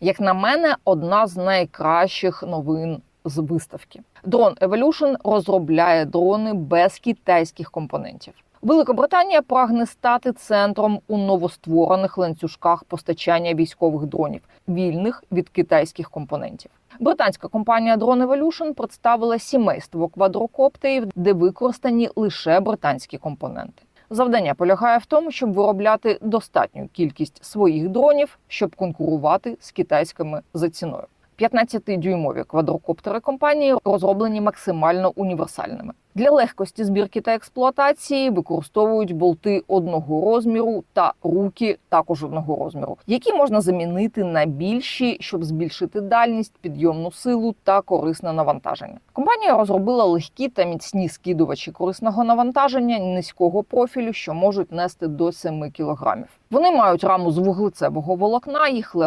Як на мене, одна з найкращих новин з виставки. Drone Evolution розробляє дрони без китайських компонентів. Великобританія прагне стати центром у новостворених ланцюжках постачання військових дронів, вільних від китайських компонентів. Британська компанія Drone Evolution представила сімейство квадрокоптерів, де використані лише британські компоненти. Завдання полягає в тому, щоб виробляти достатню кількість своїх дронів, щоб конкурувати з китайськими за ціною. 15-дюймові квадрокоптери компанії розроблені максимально універсальними. Для легкості збірки та експлуатації використовують болти одного розміру та руки також одного розміру, які можна замінити на більші, щоб збільшити дальність, підйомну силу та корисне навантаження. Компанія розробила легкі та міцні скидувачі корисного навантаження низького профілю, що можуть нести до 7 кілограмів. Вони мають раму з вуглецевого волокна, їх легко